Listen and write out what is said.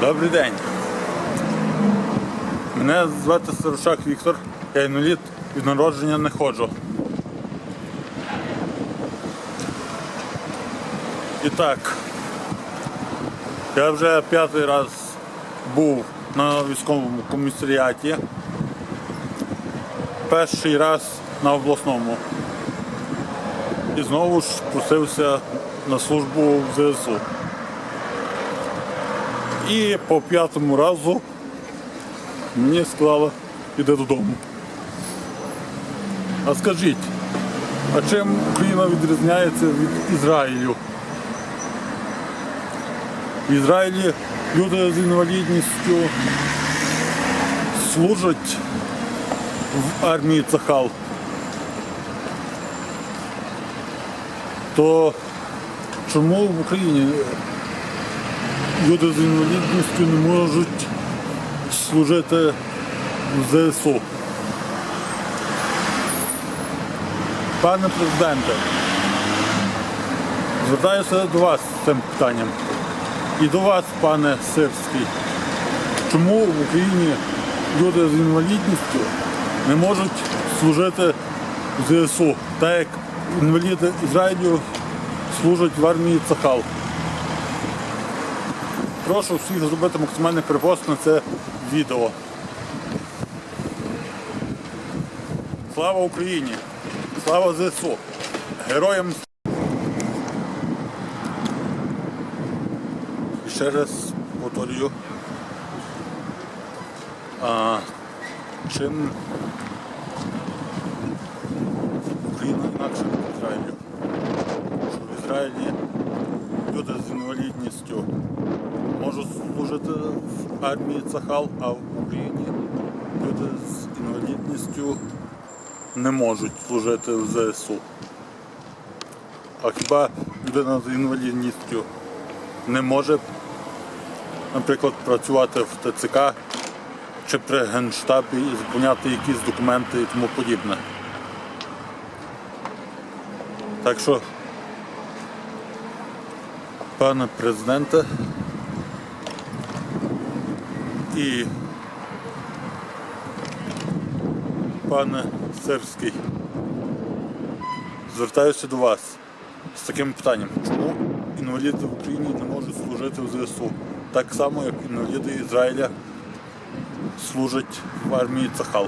Добрий день. Мене звати Старушак Віктор. Я інвалід від народження не ходжу. І так, я вже п'ятий раз був на військовому комісаріаті. Перший раз на обласному. І знову ж просився на службу в ЗСУ. І по п'ятому разу мені сказали, іди додому. А скажіть, а чим Україна відрізняється від Ізраїлю? В Ізраїлі люди з інвалідністю служать в армії Цахал. То чому в Україні люди з інвалідністю не можуть служити в ЗСУ? Пане президенте, звертаюся до вас з цим питанням. І до вас, пане Сирський. Чому в Україні люди з інвалідністю не можуть служити в ЗСУ, так як інваліди Ізраїлю служать в армії Цахал? Прошу всіх зробити максимальний перепост на це відео. Слава Україні! Слава ЗСУ! Героям! Ще раз повторюю. А, чим Україна інакше від Ізраїлю? Що в Ізраїлі люди з інвалідністю служити в армії Цахал, а в Україні люди з інвалідністю не можуть служити в ЗСУ. А хіба людина з інвалідністю не може, наприклад, працювати в ТЦК чи при Генштабі і заповняти якісь документи і тому подібне? Так що, пане президенте, і пане Сербський, звертаюся до вас з таким питанням. Чому інваліди в Україні не можуть служити в ЗСУ? Так само, як інваліди Ізраїля служать в армії Цахал.